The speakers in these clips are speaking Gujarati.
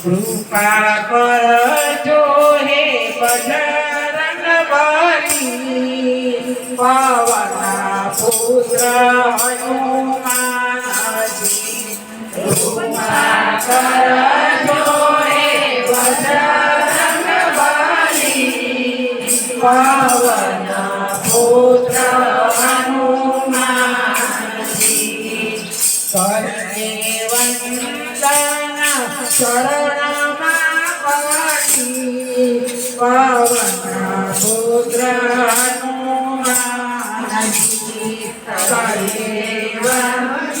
કૃપા કરજો હે બજરંગ બલી પવના પુત્ર હનુમાનજી. કૃપા કરજો હે બજરંગ બલી પવના પુત્ર હનુમાનજી. કરને વંદના શરણમાં પડી પવન પુત્ર હનુમાનજી કરે વંદના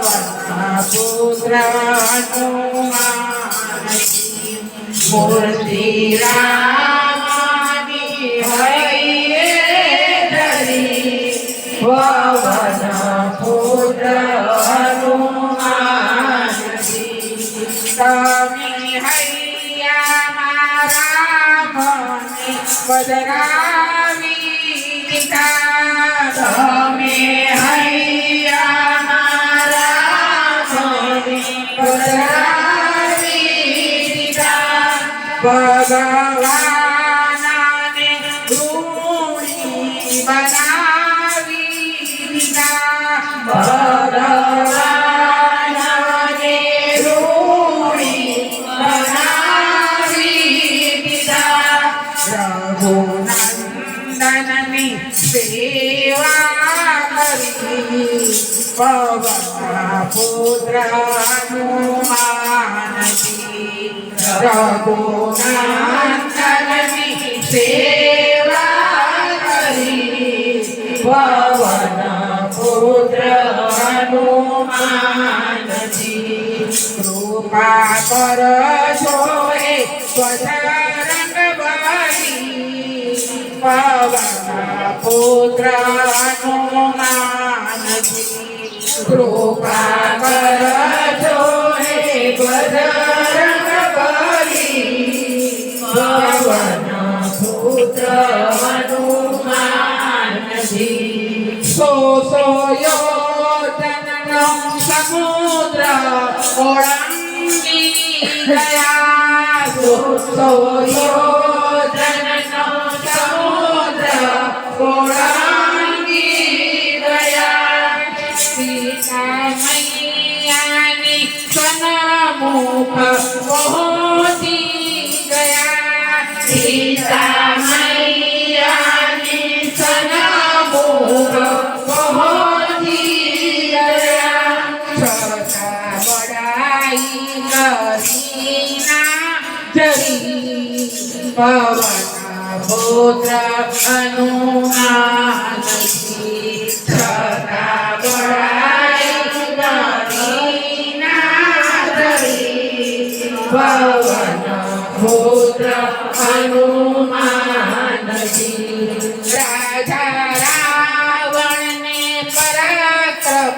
મૂર્તિ રામની હૈયે જડી પવન પુત્ર હનુમાનજી તમે હૈયા મારા મને બદરાવી દીધા ભગવાનને ઋણી બનાવી દીધા. ભગવાનને ઋણી બનાવી દીધા. રઘુનંદનની સેવા કૃપા કરજો એ સ્વધરંગ બળી પવન પુત્ર હનુમાનજી કૃપા કરજો હે બજરંગ પુત્ર હનુમાનજી સો સો યોજનનો સમુદ્ર ઓળંગી ગયા સો સો યોજનનો સમુદ્ર ઓળંગી ગયા સીતા મૈયાની સનમુખ પહોંચી પવન પુત્ર કરીના જરી પવન પુત્ર હનુમાનજી રાજા રાવણને પરાક્રમ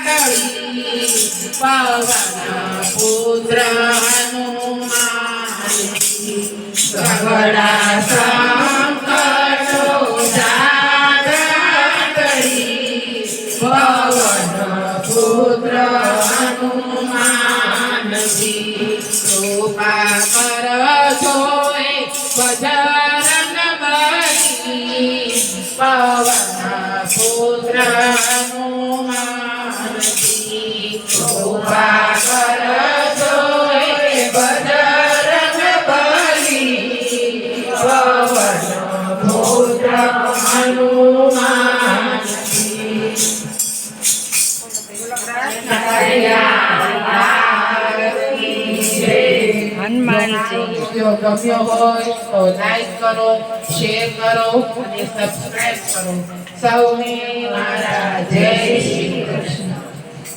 ટળી પવન પુત્ર હનુમાનજી સગળા સંકટો ટળી પવન પુત્ર હનુમાનજી કૃપા કરજો એ બજરંગ બલી પવન પુત્ર હનુમાનજી જો ગમ્યો હોય તો લાઈક કરો શેર કરો અને સબસ્ક્રાઇબ કરો. સૌને મારા જય શ્રી કૃષ્ણ.